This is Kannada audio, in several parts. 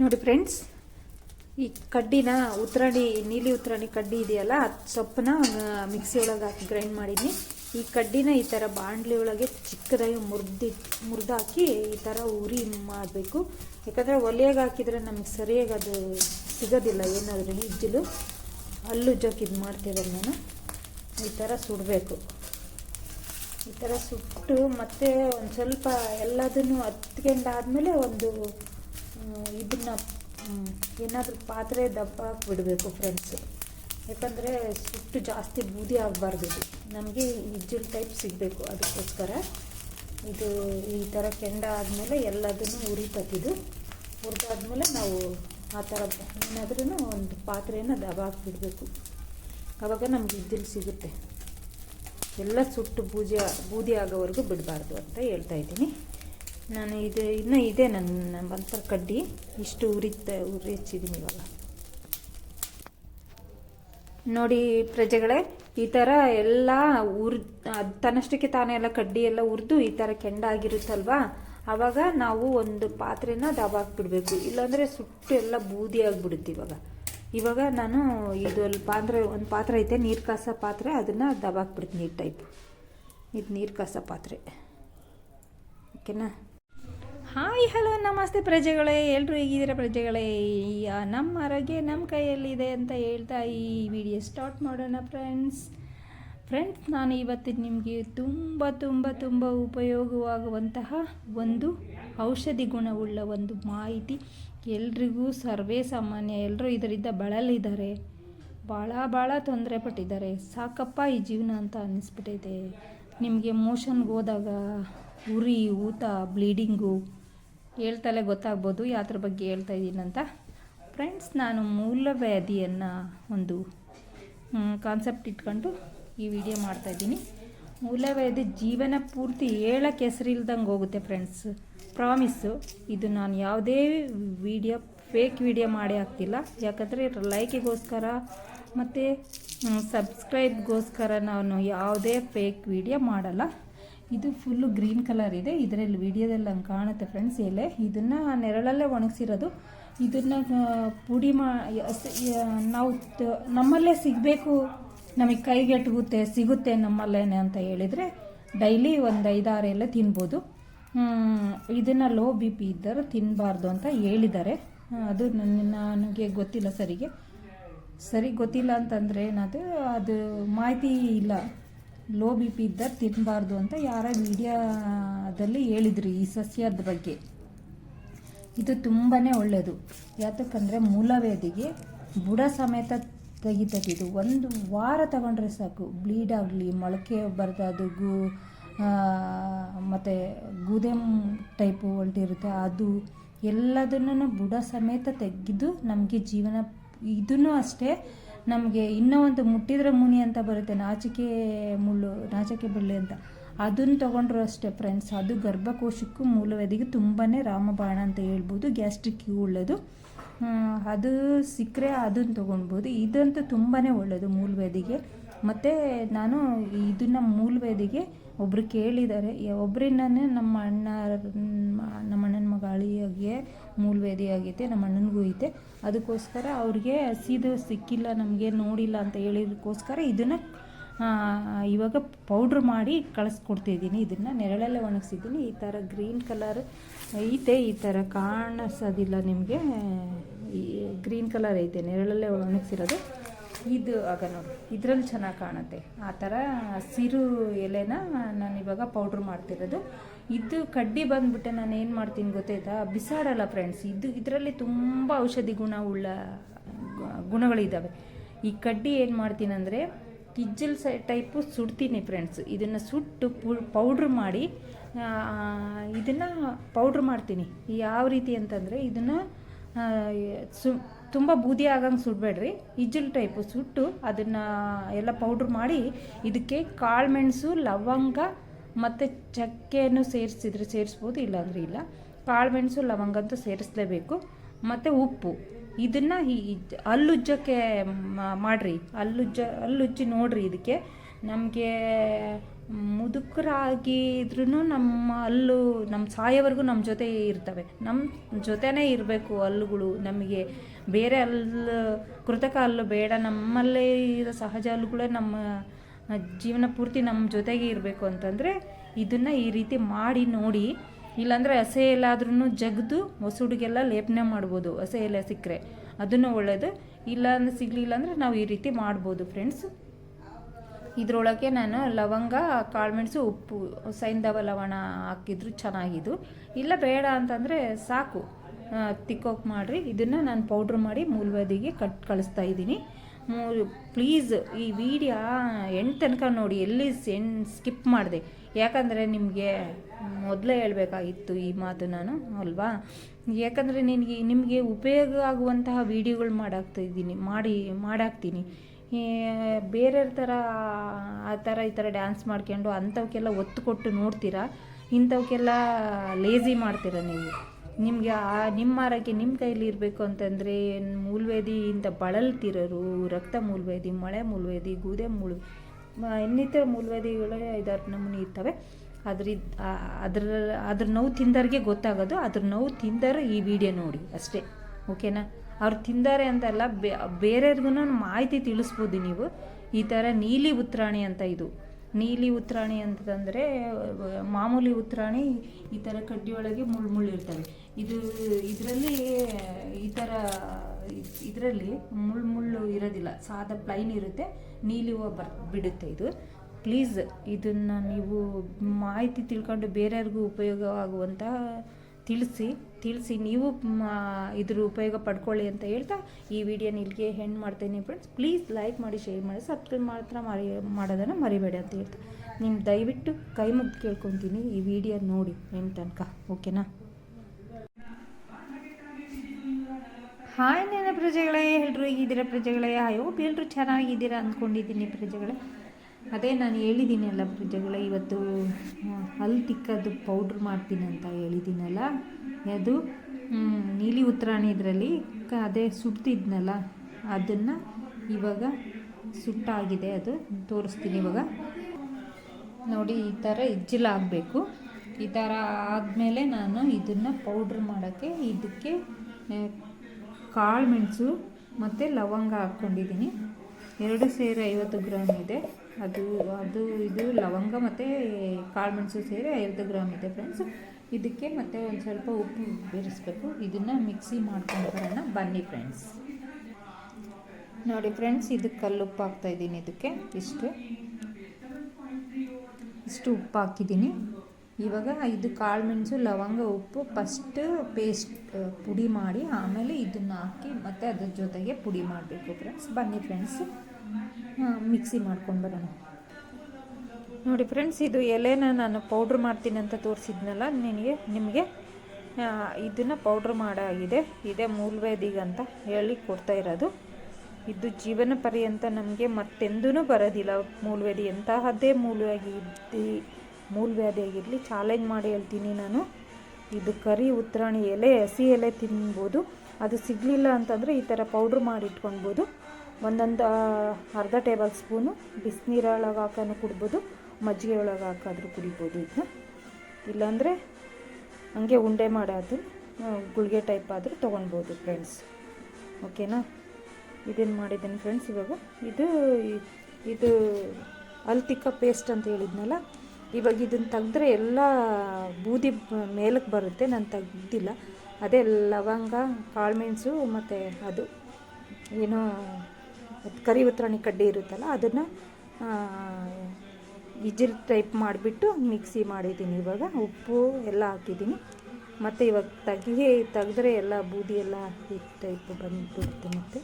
ನೋಡಿ ಫ್ರೆಂಡ್ಸ್, ಈ ಕಡ್ಡಿನ ಉತ್ತರಾಣಿ ನೀಲಿ ಉತ್ತರಾಣಿ ಕಡ್ಡಿ ಇದೆಯಲ್ಲ, ಅದು ಸೊಪ್ಪನ್ನ ಮಿಕ್ಸಿ ಒಳಗೆ ಹಾಕಿ ಗ್ರೈಂಡ್ ಮಾಡಿದ್ನಿ. ಈ ಕಡ್ಡಿನ ಈ ಥರ ಬಾಣಲಿ ಒಳಗೆ ಚಿಕ್ಕದಾಗಿ ಮುರಿದಿ, ಮುರಿದಾಕಿ ಈ ಥರ ಉರಿ ಮಾಡಬೇಕು. ಯಾಕಂದರೆ ಒಲೆಯಾಗಿ ಹಾಕಿದರೆ ನಮಗೆ ಸರಿಯಾಗಿ ಅದು ಸಿಗೋದಿಲ್ಲ, ಏನಾದರೂ ಇಜ್ಜಲು ಅಲ್ಲುಜ್ಜೋಕೆ ಇದು ಮಾಡ್ತೇವೆ ನಾನು. ಈ ಥರ ಸುಡಬೇಕು. ಈ ಥರ ಸುಟ್ಟು ಮತ್ತೆ ಒಂದು ಸ್ವಲ್ಪ ಎಲ್ಲದನ್ನು ಹತ್ಕೊಂಡಾದ್ಮೇಲೆ ಒಂದು ಇದನ್ನು ಏನಾದರೂ ಪಾತ್ರೆ ದಪ್ಪ ಬಿಡಬೇಕು ಫ್ರೆಂಡ್ಸ್ ಯಾಕಂದರೆ ಸುಟ್ಟು ಜಾಸ್ತಿ ಬೂದಿ ಆಗಬಾರ್ದು ನಮಗೆ ಇಜ್ಜಲ್ ಟೈಪ್ ಸಿಗಬೇಕು ಅದಕ್ಕೋಸ್ಕರ. ಇದು ಈ ಥರ ಕೆಂಡ ಆದಮೇಲೆ ಎಲ್ಲದನ್ನು ಉರಿತತ್ತಿದು ಹುರಿದಾದ್ಮೇಲೆ ನಾವು ಆ ಥರ ಏನಾದ್ರೂ ಒಂದು ಪಾತ್ರೆಯನ್ನು ದಬ ಹಾಕ್ಬಿಡ್ಬೇಕು. ಆವಾಗ ನಮ್ಗೆ ಇದ್ದಿಲ್ ಸಿಗುತ್ತೆ. ಎಲ್ಲ ಸುಟ್ಟು ಬೂಜಿ, ಬೂದಿ ಆಗೋವರೆಗೂ ಬಿಡಬಾರ್ದು ಅಂತ ಹೇಳ್ತಾ ಇದ್ದೀನಿ. ನಾನು ಇದು, ಇನ್ನೂ ಇದೆ ನನ್ನ ಬಂತರ ಕಡ್ಡಿ. ಇಷ್ಟು ಉರಿತ ಉರಿ ಹಚ್ಚಿದ್ದೀನಿ ಇವಾಗ. ನೋಡಿ ಪ್ರಜೆಗಳೇ, ಈ ಥರ ಎಲ್ಲ ಉರ್ ತನ್ನಷ್ಟಕ್ಕೆ ತಾನೇ ಎಲ್ಲ ಕಡ್ಡಿ ಎಲ್ಲ ಉರಿದು ಈ ಥರ ಕೆಂಡ ಆಗಿರುತ್ತಲ್ವಾ ಆವಾಗ ನಾವು ಒಂದು ಪಾತ್ರೆನ ದಬ ಹಾಕ್ಬಿಡ್ಬೇಕು ಇಲ್ಲಾಂದರೆ ಸುಟ್ಟು ಎಲ್ಲ ಬೂದಿ ಆಗಿಬಿಡುತ್ತೆ ಇವಾಗ. ಇವಾಗ ನಾನು ಇದು ಅಲ್ಲಿ ಪಾತ್ರೆ, ಒಂದು ಪಾತ್ರೆ ಐತೆ ನೀರು ಕಾಸೋ ಪಾತ್ರೆ, ಅದನ್ನು ದಬ ಹಾಕ್ಬಿಡ್ತೀನಿ ಈ ಟೈಪ್. ಇದು ನೀರು ಕಾಸೋ ಪಾತ್ರೆ. ಓಕೆನಾ? ಹಾಯ್, ಹಲೋ, ನಮಸ್ತೆ ಪ್ರಜೆಗಳೇ ಎಲ್ಲರೂ ಹೇಗಿದ್ದೀರಾ ಪ್ರಜೆಗಳೇ? ನಮ್ಮ ಆರೋಗ್ಯ ನಮ್ಮ ಕೈಯಲ್ಲಿದೆ ಅಂತ ಹೇಳ್ತಾ ಈ ವಿಡಿಯೋ ಸ್ಟಾರ್ಟ್ ಮಾಡೋಣ ಫ್ರೆಂಡ್ಸ್. ಫ್ರೆಂಡ್ಸ್, ನಾನು ಇವತ್ತು ನಿಮಗೆ ತುಂಬ ತುಂಬ ತುಂಬ ಉಪಯೋಗವಾಗುವಂತಹ ಒಂದು ಔಷಧಿ ಗುಣವುಳ್ಳ ಒಂದು ಮಾಹಿತಿ ಎಲ್ರಿಗೂ ಸರ್ವೇ ಸಾಮಾನ್ಯ ಎಲ್ಲರೂ ಇದರಿಂದ ಬಳಲಿದ್ದಾರೆ ಭಾಳ ಭಾಳ ತೊಂದರೆ ಪಟ್ಟಿದ್ದಾರೆ. ಸಾಕಪ್ಪ ಈ ಜೀವನ ಅಂತ ಅನ್ನಿಸ್ಬಿಟ್ಟೈತೆ. ನಿಮಗೆ ಮೋಷನ್ಗೆ ಹೋದಾಗ ಉರಿ, ಊತ ಬ್ಲೀಡಿಂಗು ಹೇಳ್ತಲೇ ಗೊತ್ತಾಗ್ಬೋದು ಯಾವ್ದ್ರ ಬಗ್ಗೆ ಹೇಳ್ತಾ ಇದ್ದೀನಂತ ಫ್ರೆಂಡ್ಸ್ ನಾನು ಮೂಲವ್ಯಾಧಿಯನ್ನು ಒಂದು ಕಾನ್ಸೆಪ್ಟ್ ಇಟ್ಕೊಂಡು ಈ ವಿಡಿಯೋ ಮಾಡ್ತಾಯಿದ್ದೀನಿ ಮೂಲವ್ಯಾಧಿ ಜೀವನ ಪೂರ್ತಿ ಹೇಳಕ್ಕೆ ಹೆಸರಿಲ್ದಂಗೆ ಹೋಗುತ್ತೆ ಫ್ರೆಂಡ್ಸ್ ಪ್ರಾಮಿಸ್ಸು ಇದು ನಾನು ಯಾವುದೇ ವಿಡಿಯೋ ಫೇಕ್ ವಿಡಿಯೋ ಮಾಡೇ ಆಗ್ತಿಲ್ಲ. ಯಾಕಂದರೆ ಲೈಕಿಗೋಸ್ಕರ ಮತ್ತು ಸಬ್ಸ್ಕ್ರೈಬ್ಗೋಸ್ಕರ ನಾನು ಯಾವುದೇ ಫೇಕ್ ವಿಡಿಯೋ ಮಾಡಲ್ಲ. ಇದು ಫುಲ್ಲು ಗ್ರೀನ್ ಕಲರ್ ಇದೆ. ಇದರಲ್ಲಿ ವಿಡಿಯೋದಲ್ಲಿ ಹಂಗೆ ಕಾಣುತ್ತೆ ಫ್ರೆಂಡ್ಸ್ ಎಲೆ. ಇದನ್ನು ನೆರಳಲ್ಲೇ ಒಣಗಿಸಿರೋದು. ಇದನ್ನು ಪುಡಿ ಮಾ ನಾವು ನಮ್ಮಲ್ಲೇ ಸಿಗಬೇಕು. ನಮಗೆ ಕೈಗೆಟುಗುತ್ತೆ, ಸಿಗುತ್ತೆ ನಮ್ಮಲ್ಲೇನೆ ಅಂತ ಹೇಳಿದರೆ ಡೈಲಿ ಒಂದು ಐದಾರು ಎಲೆ ತಿನ್ಬೋದು. ಇದನ್ನು ಲೋ ಬಿ ಪಿ ಇದ್ದರು ತಿನ್ನಬಾರ್ದು ಅಂತ ಹೇಳಿದ್ದಾರೆ. ಅದು ನನಗೆ ಗೊತ್ತಿಲ್ಲ ಸರಿಗೆ. ಸರಿ, ಗೊತ್ತಿಲ್ಲ ಅಂತಂದರೆ ಏನದು ಅದು ಮಾಹಿತಿ ಇಲ್ಲ. ಲೋ ಬಿ ಪಿ ಇದ್ದಾಗ ತಿನ್ನಬಾರ್ದು ಅಂತ ಯಾರ ಮೀಡಿಯಾದಲ್ಲಿ ಹೇಳಿದ್ರು ಈ ಸಸ್ಯದ ಬಗ್ಗೆ. ಇದು ತುಂಬಾ ಒಳ್ಳೆಯದು ಯಾತಕ್ಕಂದರೆ ಮೂಲವೇದಿಗೆ ಬುಡ ಸಮೇತ ತೆಗಿತದೆ ಇದು ಒಂದು ವಾರ ತಗೊಂಡ್ರೆ ಸಾಕು. ಬ್ಲೀಡ್ ಆಗಲಿ, ಮೊಳಕೆ ಬರ್ದಾದ ಗೂ ಮತ್ತು ಗೂದೆಮ್ ಟೈಪು ಹೊಲ್ಟಿರುತ್ತೆ ಅದು ಎಲ್ಲದನ್ನು ಬುಡ ಸಮೇತ ತೆಗೆದು ನಮಗೆ ಜೀವನ, ಇದನ್ನು ಅಷ್ಟೇ ನಮಗೆ ಇನ್ನೂ ಒಂದು ಮುಟ್ಟಿದ್ರೆ ಮುನಿ ಅಂತ ಬರುತ್ತೆ, ನಾಚಿಕೆ ಮುಳ್ಳು, ನಾಚಿಕೆ ಬಳ್ಳಿ ಅಂತ. ಅದನ್ನು ತೊಗೊಂಡ್ರು ಅಷ್ಟೇ ಫ್ರೆಂಡ್ಸ್ ಅದು ಗರ್ಭಕೋಶಕ್ಕೂ ಮೂಲವೇದಿಗೆ ತುಂಬಾ ರಾಮಬಾಣ ಅಂತ ಹೇಳ್ಬೋದು ಗ್ಯಾಸ್ಟ್ರಿಕ್ಕಿಗೂ ಒಳ್ಳೆಯದು ಅದು ಸಿಕ್ಕರೆ ಅದನ್ನು ತೊಗೊಳ್ಬೋದು ಇದಂತೂ ತುಂಬಾ ಒಳ್ಳೆಯದು ಮೂಲವೇದಿಗೆ ಮತ್ತು ನಾನು ಇದನ್ನು ಮೂಲವೇದಿಗೆ ಒಬ್ರು ಕೇಳಿದ್ದಾರೆ. ಒಬ್ಬರಿಂದನೇ ನಮ್ಮ ಅಣ್ಣ, ನಮ್ಮ ಅಣ್ಣನ ಮಗ ಮೂಲವೇದಿ ಆಗೈತೆ ನಮ್ಮ ಅಣ್ಣನಿಗೂ ಐತೆ. ಅದಕ್ಕೋಸ್ಕರ ಅವ್ರಿಗೆ ಹಸಿದು ಸಿಕ್ಕಿಲ್ಲ, ನಮಗೆ ನೋಡಿಲ್ಲ ಅಂತ ಹೇಳಿದಕ್ಕೋಸ್ಕರ ಇದನ್ನು ಇವಾಗ ಪೌಡ್ರ್ ಮಾಡಿ ಕಳಿಸ್ಕೊಡ್ತಿದ್ದೀನಿ. ಇದನ್ನು ನೆರಳಲ್ಲೇ ಒಣಗಿಸಿದ್ದೀನಿ. ಈ ಥರ ಗ್ರೀನ್ ಕಲರ್ ಐತೆ, ಈ ಥರ ಕಾಣಿಸೋದಿಲ್ಲ ನಿಮಗೆ. ಗ್ರೀನ್ ಕಲರ್ ಐತೆ, ನೆರಳಲ್ಲೇ ಒಣಗಿಸಿರೋದು. ಇದು ಆಗ ನೋಡಿ, ಇದರಲ್ಲಿ ಚೆನ್ನಾಗಿ ಕಾಣುತ್ತೆ. ಆ ಥರ ಹಸಿರು ಎಲೆನ ನಾನು ಇವಾಗ ಪೌಡ್ರ್ ಮಾಡ್ತಿರೋದು. ಇದು ಕಡ್ಡಿ ಬಂದ್ಬಿಟ್ಟೆ, ನಾನು ಏನು ಮಾಡ್ತೀನಿ ಗೊತ್ತಾಯ್ತಾ? ಬಿಸಾಡಲ್ಲ ಫ್ರೆಂಡ್ಸ್ ಇದು ಇದರಲ್ಲಿ ತುಂಬ ಔಷಧಿ ಗುಣ ಉಳ್ಳ ಗುಣಗಳಿದ್ದಾವೆ ಈ ಕಡ್ಡಿ ಏನು ಮಾಡ್ತೀನಿ ಅಂದರೆ, ಕಿಜ್ಜಲ್ ಸೈ, ಟೈಪು ಸುಡ್ತೀನಿ ಫ್ರೆಂಡ್ಸ್ ಇದನ್ನು ಸುಟ್ಟು ಪೌಡ್ರ್ ಮಾಡಿ ಇದನ್ನು ಪೌಡ್ರ್ ಮಾಡ್ತೀನಿ. ಯಾವ ರೀತಿ ಅಂತಂದರೆ, ಇದನ್ನು ಸು ತುಂಬ ಬೂದಿ ಆಗಂಗೆ ಸುಡಬೇಡ್ರಿ ಇಜ್ಜಲ್ ಟೈಪು ಸುಟ್ಟು ಅದನ್ನು ಎಲ್ಲ ಪೌಡ್ರ್ ಮಾಡಿ ಇದಕ್ಕೆ ಕಾಳುಮೆಣಸು ಲವಂಗ ಮತ್ತು ಚಕ್ಕೆಯನ್ನು ಸೇರಿಸಿದ್ರೆ ಸೇರಿಸ್ಬೋದು, ಇಲ್ಲಾಂದ್ರೆ ಇಲ್ಲ. ಕಾಳುಮೆಣಸು ಲವಂಗ ಅಂತೂ ಸೇರಿಸಲೇಬೇಕು. ಮತ್ತು ಉಪ್ಪು. ಇದನ್ನು ಈ ಹಲ್ಲುಜ್ಜಕ್ಕೆ ಮಾಡಿರಿ. ಹಲ್ಲುಜ್ಜ ಹಲ್ಲುಜ್ಜಿ ನೋಡಿರಿ ಇದಕ್ಕೆ. ನಮಗೆ ಮುದುಕರಾಗಿದ್ರೂ ನಮ್ಮ ಹಲ್ಲು ನಮ್ಮ ಸಾಯೋವರೆಗೂ ನಮ್ಮ ಜೊತೆ ಇರ್ತವೆ. ನಮ್ಮ ಜೊತೆನೇ ಇರಬೇಕು ಹಲ್ಲುಗಳು. ನಮಗೆ ಬೇರೆ ಹಲ್ಲು, ಕೃತಕ ಹಲ್ಲು ಬೇಡ. ನಮ್ಮಲ್ಲೇ ಇರೋ ಸಹಜ ಹಲ್ಲುಗಳೇ ನಮ್ಮ ಜೀವನ ಪೂರ್ತಿ ನಮ್ಮ ಜೊತೆಗೆ ಇರಬೇಕು ಅಂತಂದರೆ ಇದನ್ನು ಈ ರೀತಿ ಮಾಡಿ ನೋಡಿ. ಇಲ್ಲಾಂದರೆ ಹಸೆ ಎಲ್ಲಾದ್ರೂ ಜಗ್ದು ಹೊಸುಡಿಗೆಲ್ಲ ಲೇಪನೆ ಮಾಡ್ಬೋದು, ಹಸೆ ಎಲೆ ಸಿಕ್ಕರೆ. ಅದನ್ನು ಒಳ್ಳೆಯದು ಇಲ್ಲ ಸಿಗಲಿಲ್ಲ ಅಂದರೆ ನಾವು ಈ ರೀತಿ ಮಾಡ್ಬೋದು ಫ್ರೆಂಡ್ಸ್ ಇದರೊಳಗೆ ನಾನು ಲವಂಗ, ಕಾಳುಮೆಣಸು, ಉಪ್ಪು, ಸೈಂಧವ ಲವಣ ಹಾಕಿದ್ರು ಚೆನ್ನಾಗಿದ್ದು. ಇಲ್ಲ ಬೇಡ ಅಂತಂದರೆ ಸಾಕು. ತಿಕ್ಕೋಕ್ ಮಾಡಿರಿ. ಇದನ್ನು ನಾನು ಪೌಡ್ರ್ ಮಾಡಿ ಮೂಲವದಿಗೆ ಕಟ್ ಕಳಿಸ್ತಾ ಇದ್ದೀನಿ. ಪ್ಲೀಸ್ ಈ ವಿಡಿಯೋ ಎಂಟು ತನಕ ನೋಡಿ. ಎಲ್ಲಿ ಸೆನ್ ಸ್ಕಿಪ್ ಮಾಡಿದೆ. ಯಾಕಂದರೆ ನಿಮಗೆ ಮೊದಲೇ ಹೇಳಬೇಕಾಗಿತ್ತು ಈ ಮಾತು ನಾನು, ಅಲ್ವಾ? ಯಾಕಂದರೆ ನಿನಗೆ, ನಿಮಗೆ ಉಪಯೋಗ ಆಗುವಂತಹ ವೀಡಿಯೋಗಳು ಮಾಡಾಕ್ತಾ ಇದ್ದೀನಿ, ಮಾಡಿ, ಮಾಡಾಕ್ತೀನಿ. ಬೇರೆಯವ್ರ ಥರ, ಆ ಥರ ಈ ಥರ ಡ್ಯಾನ್ಸ್ ಮಾಡ್ಕೊಂಡು ಅಂಥವಕ್ಕೆಲ್ಲ ಒತ್ತು ಕೊಟ್ಟು ನೋಡ್ತೀರಾ? ಇಂಥವಕ್ಕೆಲ್ಲ ಲೇಜಿ ಮಾಡ್ತೀರ ನೀವು? ನಿಮಗೆ ಆ, ನಿಮ್ಮ ಆರೋಗ್ಯ ನಿಮ್ಮ ಕೈಲಿ ಇರಬೇಕು ಅಂತಂದರೆ ಮೂಲವೇದಿಯಿಂದ ಬಳಲ್ತಿರೋರು, ರಕ್ತ ಮೂಲವೇದಿ ಮಳೆ ಮೂಲವೇದಿ ಗೂದೆ ಮೂಲ ಇನ್ನಿತರ ಮೂಲವೇದಿಗಳೇ ಐದಾರು ನಮೂನಿ ಇರ್ತವೆ. ಅದ್ರ ಅದ್ರ ಅದ್ರ ನೋವು ತಿಂದವ್ರಿಗೆ ಗೊತ್ತಾಗೋದು, ಅದ್ರ ನೋವು ತಿಂದರು ಈ ವಿಡಿಯೋ ನೋಡಿ, ಅಷ್ಟೇ. ಓಕೆನಾ ಅವ್ರು ತಿಂದಾರೆ ಅಂತಲ್ಲ ಬೇರೆಯವ್ರಿಗೂ ಮಾಹಿತಿ ತಿಳಿಸ್ಬೋದು ನೀವು. ಈ ಥರ ನೀಲಿ ಉತ್ರಾಣಿ ಅಂತ ಇದು. ನೀಲಿ ಉತ್ರಾಣಿ ಅಂತಂದರೆ, ಮಾಮೂಲಿ ಉತ್ರಾಣಿ ಈ ಥರ ಕಡ್ಡಿಯೊಳಗೆ ಮುಳ್ಳು ಇರ್ತವೆ. ಇದು ಇದರಲ್ಲಿ, ಈ ಥರ, ಇದರಲ್ಲಿ ಮುಳ್ಳು ಮುಳ್ಳು ಇರೋದಿಲ್ಲ. ಸಾದ ಪ್ಲೈನ್ ಇರುತ್ತೆ. ನೀಲಿ ಬರ್, ಬಿಡುತ್ತೆ ಇದು. ಪ್ಲೀಸ್ ಇದನ್ನು ನೀವು ಮಾಹಿತಿ ತಿಳ್ಕೊಂಡು ಬೇರೆಯವ್ರಿಗೂ ಉಪಯೋಗವಾಗುವಂಥ ತಿಳಿಸಿ ತಿಳಿಸಿ ನೀವು ಇದ್ರ ಉಪಯೋಗ ಪಡ್ಕೊಳ್ಳಿ ಅಂತ ಹೇಳ್ತಾ ಈ ವಿಡಿಯೋನ ಇಲ್ಲಿಗೆ ಹೆಣ್ಣು ಮಾಡ್ತೇನೆ ಫ್ರೆಂಡ್ಸ್ ಪ್ಲೀಸ್ ಲೈಕ್ ಮಾಡಿ ಶೇರ್ ಮಾಡಿ ಸಬ್ಸ್ಕ್ರೈಬ್ ಮಾತ್ರ ಮರಿ ಮಾಡೋದನ್ನು ಮರಿಬೇಡಿ ಅಂತ ಹೇಳ್ತಾ. ನಿಮ್ಮ ದಯವಿಟ್ಟು ಕೈ ಮುಗ್ದು ಕೇಳ್ಕೊತೀನಿ ಈ ವಿಡಿಯೋ ನೋಡಿ ಹೆಣ್ಣು ತನಕ ಓಕೆನಾ ಹಾಯ್ ನೆನೆ ಪ್ರಜೆಗಳೇ ಎಲ್ಲರೂ ಹೇಗಿದ್ದೀರಾ ಪ್ರಜೆಗಳೇ? ಅಯ್ಯೋ ಎಲ್ಲರೂ ಚೆನ್ನಾಗಿದ್ದೀರಾ ಅಂದ್ಕೊಂಡಿದ್ದೀನಿ ಪ್ರಜೆಗಳೇ. ಅದೇ ನಾನು ಹೇಳಿದ್ದೀನಲ್ಲ ಪ್ರಜೆಗಳ ಇವತ್ತು ಅಲ್ಲಿ ತಿಕ್ಕದು ಪೌಡ್ರ್ ಮಾಡ್ತೀನಿ ಅಂತ ಹೇಳಿದ್ದೀನಲ್ಲ, ಅದು ನೀಲಿ ಉತ್ತರಾಣಿ ಇದರಲ್ಲಿ ಅದೇ ಸುಡ್ತಿದ್ನಲ್ಲ ಅದನ್ನು ಇವಾಗ ಸುಟ್ಟಾಗಿದೆ ಅದು, ತೋರಿಸ್ತೀನಿ ಇವಾಗ. ನೋಡಿ, ಈ ಥರ ಇಜ್ಜಿಲಾಗಬೇಕು ಈ ಥರ ಆದಮೇಲೆ ನಾನು ಇದನ್ನು ಪೌಡ್ರ್ ಮಾಡೋಕ್ಕೆ ಇದಕ್ಕೆ ಕಾಳು ಮೆಣಸು ಮತ್ತು ಲವಂಗ ಹಾಕ್ಕೊಂಡಿದ್ದೀನಿ. ಎರಡು ಸೇರು ಐವತ್ತು ಗ್ರಾಮ್ ಇದೆ. ಅದು ಅದು, ಇದು, ಲವಂಗ ಮತ್ತು ಕಾಳುಮೆಣಸು ಸೇರಿ ಐವತ್ತು ಗ್ರಾಮ್ ಇದೆ ಫ್ರೆಂಡ್ಸ್ ಇದಕ್ಕೆ ಮತ್ತೆ ಒಂದು ಸ್ವಲ್ಪ ಉಪ್ಪು ಬೆರೆಸ್ಬೇಕು ಇದನ್ನು ಮಿಕ್ಸಿ ಮಾಡ್ಕೊಂಡು ಬರೋಣ. ಬನ್ನಿ ಫ್ರೆಂಡ್ಸ್ ನೋಡಿ ಫ್ರೆಂಡ್ಸ್ ಇದಕ್ಕೆ ಕಲ್ಲುಪ್ಪು ಹಾಕ್ತಾಯಿದ್ದೀನಿ ಇದಕ್ಕೆ. ಇಷ್ಟು. ಇಷ್ಟು ಉಪ್ಪು ಹಾಕಿದ್ದೀನಿ. ಇವಾಗ ಇದು ಕಾಳುಮೆಣಸು ಲವಂಗ, ಉಪ್ಪು ಫಸ್ಟ್ ಪೇಸ್ಟ್ ಪುಡಿ ಮಾಡಿ ಆಮೇಲೆ ಇದನ್ನು ಹಾಕಿ ಮತ್ತು ಅದ್ರ ಜೊತೆಗೆ ಪುಡಿ ಮಾಡಬೇಕು ಫ್ರೆಂಡ್ಸ್ ಬನ್ನಿ ಫ್ರೆಂಡ್ಸ್ ಮಿಕ್ಸಿ ಮಾಡ್ಕೊಂಡು ಬರೋಣ. ನೋಡಿ ಫ್ರೆಂಡ್ಸ್ ಇದು ಎಲೆನ ನಾನು ಪೌಡ್ರ್ ಮಾಡ್ತೀನಿ ಅಂತ ತೋರಿಸಿದ್ನಲ್ಲ, ನಿನಗೆ, ನಿಮಗೆ? ಇದನ್ನು ಪೌಡ್ರ್ ಮಾಡಾಗಿದೆ. ಇದೇ ಅಂತ ಹೇಳಿ ಕೊಡ್ತಾ ಇರೋದು. ಇದು ಜೀವನ ಪರ್ಯಂತ ನಮಗೆ ಮತ್ತೆಂದೂ ಬರೋದಿಲ್ಲ. ಮೂಲವೇದಿ ಎಂತಹದ್ದೇ ಮೂಲವಾಗಿ ಮೂಲವ್ಯಾಧಿ ಆಗಿರಲಿ ಚಾಲೆಂಜ್ ಮಾಡಿ ಹೇಳ್ತೀನಿ ನಾನು. ಇದು ಕರಿ ಉತ್ತರಾಣಿ ಎಲೆ, ಹಸಿ ಎಲೆ ತಿನ್ಬೋದು. ಅದು ಸಿಗಲಿಲ್ಲ ಅಂತಂದರೆ ಈ ಥರ ಪೌಡ್ರ್ ಮಾಡಿ ಇಟ್ಕೊಳ್ಬೋದು. ಒಂದೊಂದು ಅರ್ಧ ಟೇಬಲ್ ಸ್ಪೂನು ಬಿಸಿನೀರೊಳಗೆ ಹಾಕೋನು ಕುಡ್ಬೋದು ಮಜ್ಜಿಗೆ ಒಳಗೆ ಹಾಕಾದರೂ ಕುಡಿಬೋದು ಇದನ್ನ. ಇಲ್ಲಾಂದರೆ ಹಂಗೆ ಉಂಡೆ ಮಾಡೋದು ಗುಳಿಗೆ ಟೈಪ್ ಆದರೂ ತೊಗೊಳ್ಬೋದು ಫ್ರೆಂಡ್ಸ್ ಓಕೆನಾ ಇದೇನು ಮಾಡಿದ್ದೀನಿ ಫ್ರೆಂಡ್ಸ್ ಇವಾಗ? ಇದು ಇದು ಅಲ್ತಿಕ್ಕ ಪೇಸ್ಟ್ ಅಂತ ಹೇಳಿದ್ನಲ್ಲ, ಇವಾಗ ಇದನ್ನು ತೆಗೆದ್ರೆ ಎಲ್ಲ ಬೂದಿ ಮೇಲಕ್ಕೆ ಬರುತ್ತೆ, ನಾನು ತೆಗ್ದಿಲ್ಲ. ಅದೇ ಲವಂಗ ಕಾಳುಮೆಣಸು ಮತ್ತು ಅದು. ಏನೋ ಕರಿ ಉತ್ರಾಣಿ ಕಡ್ಡಿ ಇರುತ್ತಲ್ಲ, ಅದನ್ನು ಇಜಿಲ್ ಟೈಪ್ ಮಾಡಿಬಿಟ್ಟು ಮಿಕ್ಸಿ ಮಾಡಿದ್ದೀನಿ ಇವಾಗ. ಉಪ್ಪು ಎಲ್ಲ ಹಾಕಿದ್ದೀನಿ. ಮತ್ತು ಇವಾಗ ತೆಗಿ ತೆಗೆದ್ರೆ ಎಲ್ಲ ಬೂದಿ ಎಲ್ಲ ಈ ಟೈಪ್ ಬಂದುಬಿಡುತ್ತೆ ಮತ್ತು.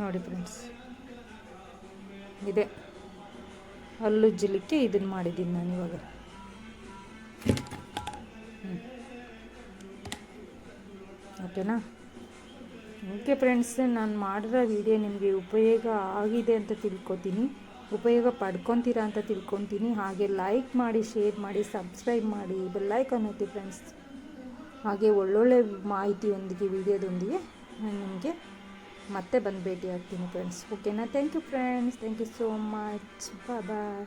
ನೋಡಿ ಫ್ರೆಂಡ್ಸ್, ಇದೆ. ಹಲ್ಲುಜ್ಜಲಿಕ್ಕೆ ಇದನ್ನು ಮಾಡಿದ್ದೀನಿ ನಾನು ಇವಾಗ. ಓಕೆನಾ? ಓಕೆ ಫ್ರೆಂಡ್ಸ್, ನಾನು ಮಾಡಿರೋ ವಿಡಿಯೋ ನಿಮಗೆ ಉಪಯೋಗ ಆಗಿದೆ ಅಂತ ತಿಳ್ಕೊತೀನಿ. ಉಪಯೋಗ ಪಡ್ಕೊತೀರಾ ಅಂತ ತಿಳ್ಕೊತೀನಿ. ಹಾಗೆ ಲೈಕ್ ಮಾಡಿ ಶೇರ್ ಮಾಡಿ ಸಬ್ಸ್ಕ್ರೈಬ್ ಮಾಡಿ ಬೆಲ್ಲೈಕನ್ ಒತ್ತಿ ಫ್ರೆಂಡ್ಸ್ ಹಾಗೆ ಒಳ್ಳೊಳ್ಳೆ ಮಾಹಿತಿಯೊಂದಿಗೆ, ವಿಡಿಯೋದೊಂದಿಗೆ ನಾನು ನಿಮಗೆ ಮತ್ತೆ ಬಂದು ಭೇಟಿ ಆಗ್ತೀನಿ ಫ್ರೆಂಡ್ಸ್ ಓಕೆನಾ? Thank you friends thank you so much bye bye